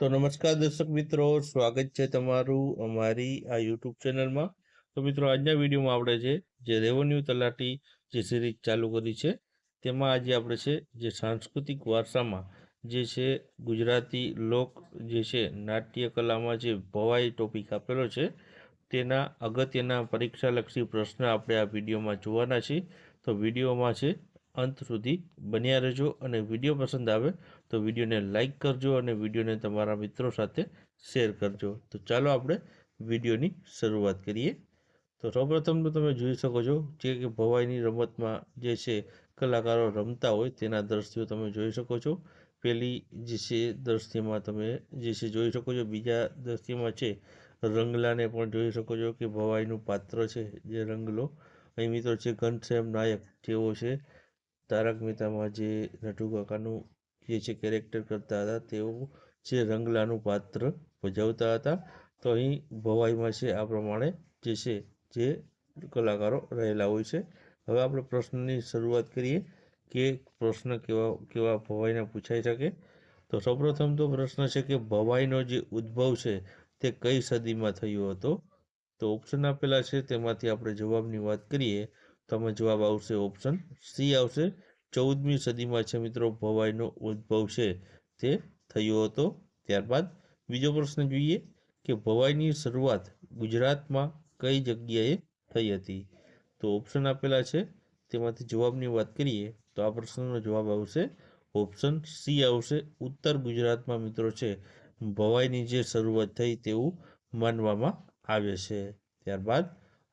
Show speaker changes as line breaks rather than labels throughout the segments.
તો નમસ્કાર દર્શક મિત્રો, સ્વાગત છે તમારું અમારી આ યુટ્યુબ ચેનલમાં. તો મિત્રો, આજના વિડીયોમાં આપણે છે જે રેવન્યુ તલાટી જે સિરીઝ ચાલુ કરી છે, તેમાં આજે આપણે છે જે સાંસ્કૃતિક વારસામાં જે છે ગુજરાતી લોક જે છે નાટ્ય કલામાં જે ભવાઈ ટોપિક આપેલો છે, તેના અગત્યના પરીક્ષાલક્ષી પ્રશ્ન આપણે આ વિડીયોમાં જોવાના છીએ. તો વિડીયોમાં છે અંત સુધી બન્યા રહેજો અને વીડિયો પસંદ આવે તો વિડીયોને લાઇક કરજો અને વિડીયોને તમારા મિત્રો સાથે શેર કરજો. તો ચાલો આપણે વિડીયોની શરૂઆત કરીએ. તો સૌપ્રથમ તો તમે જોઈ શકો છો જે કે ભવાઈની રમતમાં જે છે કલાકારો રમતા હોય તેના દ્રશ્યો તમે જોઈ શકો છો. પહેલી જે છે દ્રશ્યમાં તમે જે છે જોઈ શકો છો. બીજા દ્રશ્યમાં છે રંગલાને પણ જોઈ શકો છો કે ભવાઈનું પાત્ર છે જે રંગલો. અહીં મિત્રો છે ઘનશ્યામ નાયક જેવો છે. તારક મહેતામાં જે નટુ કાકાનું જે છે કેરેક્ટર કરતા હતા, તેઓ જે રંગલાનું પાત્ર ભજવતા હતા. તો અહીં ભવાઈમાં છે આ પ્રમાણે જે છે, જે કલાકારો રહેલા હોય છે. હવે આપણે પ્રશ્નની શરૂઆત કરીએ કે પ્રશ્ન કેવા કેવા ભવાઈના પૂછાઈ શકે? તો સૌપ્રથમ તો પ્રશ્ન છે કે ભવાઈનો જે ઉદ્ભવ છે, તે કઈ સદીમાં થયો હતો? તો ઓપ્શન આપેલા છે, તેમાંથી આપણે જવાબની વાત કરીએ. તો આમાં જવાબ આવશે ઓપ્શન સી આવશે. ચૌદમી સદીમાં છે મિત્રો, ભવાઈનો ઉદ્ભવ છે. તે થયો હતો. ત્યારબાદ બીજો પ્રશ્ન જોઈએ કે ભવાઈની શરૂઆત ગુજરાતમાં કઈ જગ્યાએ થઈ હતી? તો ઓપ્શન આપેલા છે. તેમાંથી જવાબની વાત કરીએ તો આ પ્રશ્નનો જવાબ આવશે. ઓપ્શન સી આવશે. ઉત્તર ગુજરાતમાં મિત્રો છે. ભવાઈની જે શરૂઆત થઈ તેવું માનવામાં આવે છે. ત્યારબાદ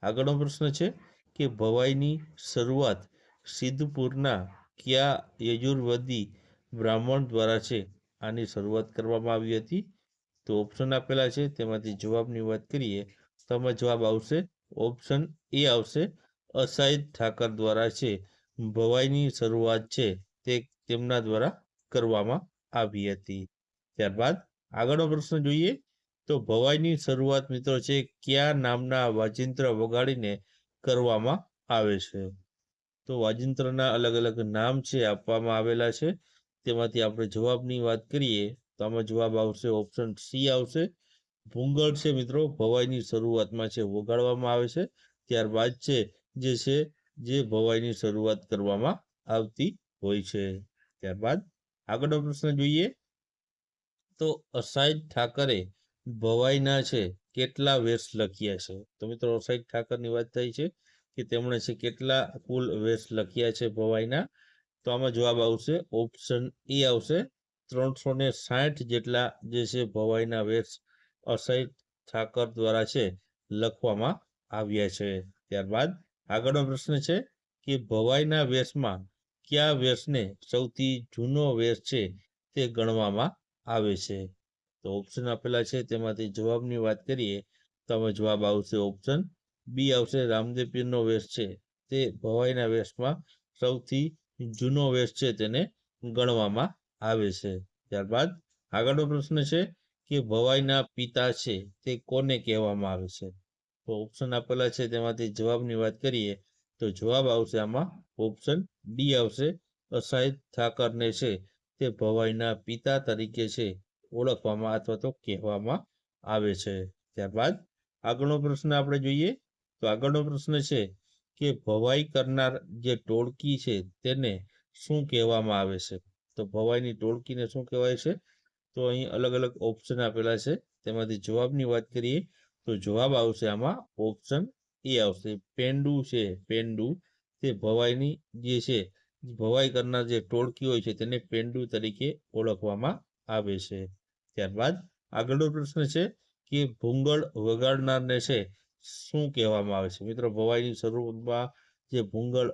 આગળનો પ્રશ્ન છે કે ભવાઈની શરૂઆત સિદ્ધપુરના કયા યજુર્વેદી બ્રાહ્મણ દ્વારા છે આની શરૂઆત કરવામાં આવી હતી? તો ઓપ્શન આપેલા છે. તેમાંથી જવાબની વાત કરીએ તો આમાં જવાબ આવશે ઓપ્શન એ આવશે અસાઈદ ઠાકર દ્વારા છે. ભવાઈની શરૂઆત છે તે તેમના દ્વારા કરવામાં આવી હતી. ત્યારબાદ આગળનો પ્રશ્ન જોઈએ તો ભવાઈની શરૂઆત મિત્રો છે કયા નામના વાજિંત્ર વગાડીને કરવામાં આવે છે? તો વાજિંત્રના અલગ અલગ નામ છે, આપવામાં આવેલા છે. તેમાંથી આપણે જવાબની વાત કરીએ, તો આમાં જવાબ આવશે ઓપ્શન સી આવશે. ભૂંગળ છે મિત્રો, ભવાઈની શરૂઆતમાં છે, વગાડવામાં આવે છે. ત્યારબાદ છે, જે છે, જે ભવાઈની શરૂઆત કરવામાં આવતી હોય છે. ત્યારબાદ આગળનો પ્રશ્ન જોઈએ. તો અસાઈદ ઠાકરે ભવાઈના છે, કેટલા વેશ લખ્યા છે? તો મિત્રો અસાઈદ ઠાકરની વાત થઈ છે. કે તેમણે છે કેટલા કુલ વેશ લખ્યા છે ભવાઈના? તો આમાં જવાબ આવશે ઓપ્શન એ આવશે, ત્રણસો ને સાઠ જેટલા જે છે ભવાઈના વેશ અસહિત ઠાકર દ્વારા છે લખવામાં આવ્યા છે. ત્યારબાદ આગળનો પ્રશ્ન છે કે ભવાઈના વેશમાં કયા વેશને સૌથી જૂનો વેશ છે તે ગણવામાં આવે છે? તો ઓપ્શન આપેલા છે, તેમાંથી જવાબની વાત કરીએ, તો જવાબ આવશે ઓપ્શન બી આવશે રામદેવ પીરનો વેશ છે. તે ભવાઈના વેશમાં સૌથી જૂનો વેશ છે તેને ગણવામાં આવે છે. ત્યારબાદ આગળનો પ્રશ્ન છે કે ભવાઈના પિતા છે તે કોને કહેવામાં આવે છે? તો ઓપ્શન આપેલા છે તેમાંથી જવાબની વાત કરીએ તો જવાબ આવશે આમાં ઓપ્શન ડી આવશે. અસાહિત ઠાકરને છે તે ભવાઈના પિતા તરીકે છે ઓળખવામાં અથવા તો કહેવામાં આવે છે. ત્યારબાદ આગળનો પ્રશ્ન આપણે જોઈએ તો આગળનો પ્રશ્ન છે કે ભવાઈ કરનાર જે ટોળકી છે તેને શું કહેવામાં આવે છે? તો ભવાઈની ટોળકીને શું કહેવાય છે? તો અહીં અલગ અલગ ઓપ્શન આપેલા છે. તેમાંથી જવાબની વાત કરીએ તો જવાબ આવશે આમાં ઓપ્શન એ આવશે. પેન્ડુ છે, પેંડુ. તે ભવાઈની જે છે, ભવાઈ કરનાર જે ટોળકી હોય છે તેને પેંડુ તરીકે ઓળખવામાં આવે છે. ત્યારબાદ આગળનો પ્રશ્ન છે કે ભૂંગળ વગાડનારને છે શું કહેવામાં આવે છે? મિત્રો, ભવાઈની શરૂઆતમાં જે ભૂંગળ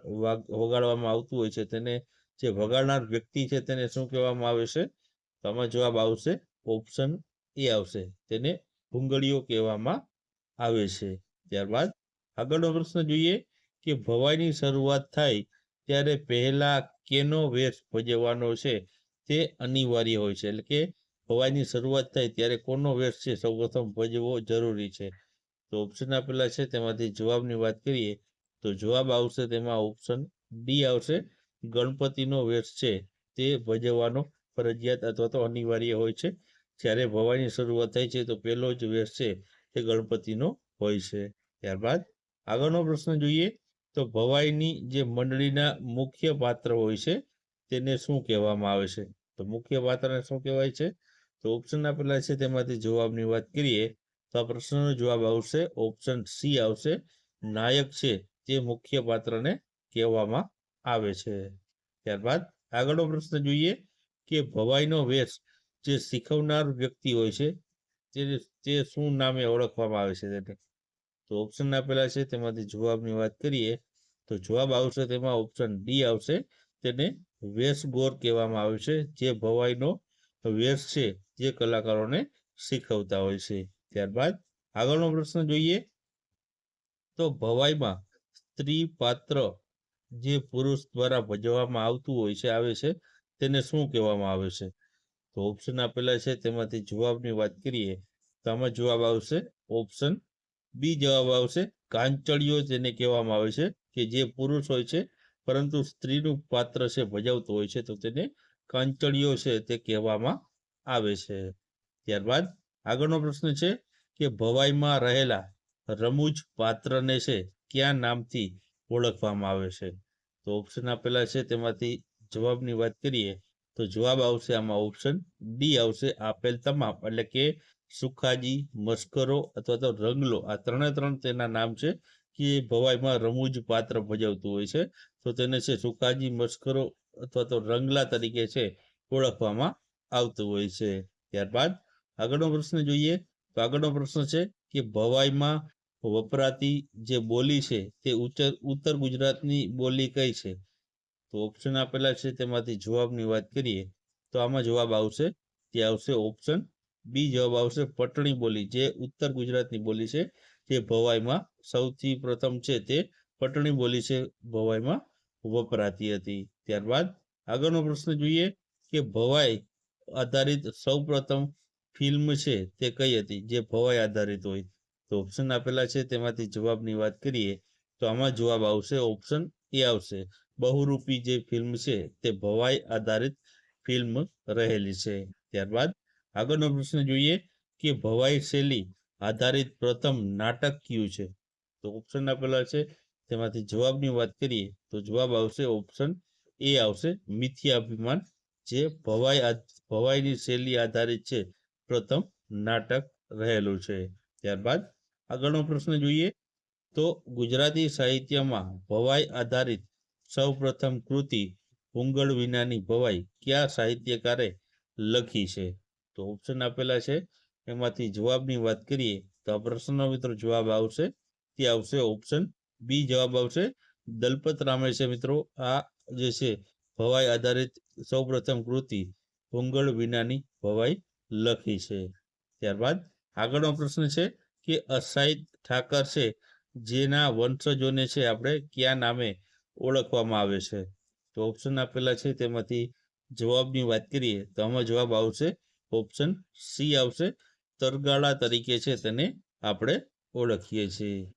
વગાડવામાં આવતું હોય છે, તેને જે વગાડનાર વ્યક્તિ છે, તેને શું કહેવામાં આવે છે? તો આમાં જવાબ આવશે, ઓપ્શન એ આવશે. તેને ભૂંગળીઓ કહેવામાં આવે છે. ત્યારબાદ આગળનો પ્રશ્ન જોઈએ કે ભવાઈની શરૂઆત થાય ત્યારે પહેલા કેનો વેશ ભજવવાનો છે? તે અનિવાર્ય હોય છે. એટલે કે ભવાઈની શરૂઆત થાય ત્યારે કોનો વેશ છે? સૌપ્રથમ ભજવો જરૂરી છે. તો ઓપ્શન આપેલા છે, તેમાંથી જવાબની વાત કરીએ, તો જવાબ આવશે તેમાં ઓપ્શન ડી આવશે. ગણપતિનો વેશ છે, તે ભજવવાનો ફરજિયાત અથવા તો અનિવાર્ય હોય છે. જ્યારે ભવાઈની શરૂઆત થાય છે, તો પહેલો જ વેશ છે, તે ગણપતિનો હોય છે. ત્યારબાદ આગળનો પ્રશ્ન જોઈએ, તો ભવાઈની જે મંડળીના મુખ્ય પાત્ર હોય છે, તેને શું કહેવામાં આવે છે? તો મુખ્ય પાત્રને શું કહેવાય છે? તો ઓપ્શન આપેલા છે, તેમાંથી જવાબની વાત કરીએ તો આ પ્રશ્નનો જવાબ આવશે ઓપ્શન સી આવશે. નાયક છે તે મુખ્ય પાત્રને કહેવામાં આવે છે. ત્યારબાદ આગળનો પ્રશ્ન જોઈએ કે ભવાઈનો વેશ જે શીખવનાર વ્યક્તિ હોય છે તે તે શું નામે ઓળખવામાં આવે છે તેને? તો ઓપ્શન આપેલા છે તેમાંથી જવાબની વાત કરીએ તો જવાબ આવશે તેમાં ઓપ્શન ડી આવશે. તેને વેશગોર કહેવામાં આવે છે જે ભવાઈનો વેશ છે જે કલાકારોને શીખવતા હોય છે. ત્યારબાદ આગળનો પ્રશ્ન જોઈએ. તો ભવાઈમાં સ્ત્રી પાત્ર જે પુરુષ દ્વારા ભજવવામાં આવતું હોય છે, આવે છે, તેને શું કહેવામાં આવે છે? તો ઓપ્શન આપેલા છે, તેમાંથી જવાબની વાત કરીએ, તો આમાં જવાબ આવશે ઓપ્શન બી જવાબ આવશે કાંચળીઓ તેને કહેવામાં આવે છે, કે જે પુરુષ હોય છે, પરંતુ સ્ત્રીનું પાત્ર છે, ભજવતું હોય છે, તો તેને કાંચળીઓ છે, તે કહેવામાં આવે છે. ત્યારબાદ આગળનો પ્રશ્ન છે કે ભવાઈમાં રહેલા રમૂજ પાત્રને છે ક્યાં નામથી ઓળખવામાં આવે છે? તો ઓપ્શન આપેલા છે, તેમાંથી જવાબની વાત કરીએ, તો જવાબ આવશે આમાં ઓપ્શન ડી આવશે આપેલ તમામ, એટલે કે સુખાજી, મસ્કરો અથવા તો રંગલો, આ ત્રણે ત્રણ તેના નામ છે કે ભવાઈમાં રમૂજ પાત્ર ભજવતું હોય છે. તો તેને છે સુખાજી, મસ્કરો અથવા તો રંગલા તરીકે છે ઓળખવામાં આવતું હોય છે. ત્યારબાદ આગળનો પ્રશ્ન જોઈએ તો આગળનો પ્રશ્ન છે કે ભવાઈમાં વપરાતી જે બોલી છે તે ઉત્તર ગુજરાતની બોલી કઈ છે? તો ઓપ્શન આપેલા છે તેમાંથી જવાબની વાત કરીએ તો આમાં જવાબ આવશે, તે આવશે ઓપ્શન બી જવાબ આવશે પટણી બોલી, જે ઉત્તર ગુજરાતની બોલી છે તે ભવાઈમાં સૌથી પ્રથમ છે તે પટણી બોલી છે ભવાઈમાં વપરાતી હતી. ત્યારબાદ આગળનો પ્રશ્ન જોઈએ કે ભવાઈ આધારિત સૌપ્રથમ ફિલ્મ છે તે કઈ હતી? જે ભવાઈ આધારિત હોય. તો ઓપ્શન આપેલા છે, તેમાંથી જવાબની વાત કરીએ, તો આમાં જવાબ આવશે ઓપ્શન એ આવશે. બહુરૂપી જે ફિલ્મ છે, તે ભવાઈ આધારિત ફિલ્મ રહેલી છે. ત્યારબાદ આગળનો પ્રશ્ન જોઈએ કે ભવાઈ શૈલી આધારિત પ્રથમ નાટક કયું છે? તો ઓપ્શન આપેલા છે, તેમાંથી જવાબની વાત કરીએ, તો જવાબ આવશે ઓપ્શન એ આવશે, મિથ્યાભિમાન. જે ભવાઈ ભવાઈની શૈલી આધારિત છે પ્રથમ નાટક રહેલું છે. ત્યારબાદ આગળનો પ્રશ્ન જોઈએ તો ગુજરાતી સાહિત્યમાં ભવાઈ આધારિત સૌપ્રથમ કૃતિ ઉંગળ વિનાની ભવાઈ કયા સાહિત્યકારે લખી છે? તો ઓપ્શન આપેલા છે. એમાંથી જવાબની વાત કરીએ તો આ પ્રશ્નનો મિત્રો જવાબ આવશે. તે આવશે ઓપ્શન બી જવાબ આવશે દલપત રામે છે મિત્રો. આ જે છે ભવાઈ આધારિત સૌપ્રથમ કૃતિ ભૂંગળ વિનાની ભવાઈ લખી છે. ત્યારબાદ આગળનો પ્રશ્ન છે કે અસાઈ ઠાકર છે, જેના વંશજોને છે આપણે કયા નામે ઓળખવામાં આવે છે? તો ઓપ્શન આપેલા છે, તેમાંથી જવાબની વાત કરીએ તો આમાં જવાબ આવશે ઓપ્શન સી આવશે, તરગાળા તરીકે છે તેને આપણે ઓળખીએ છીએ.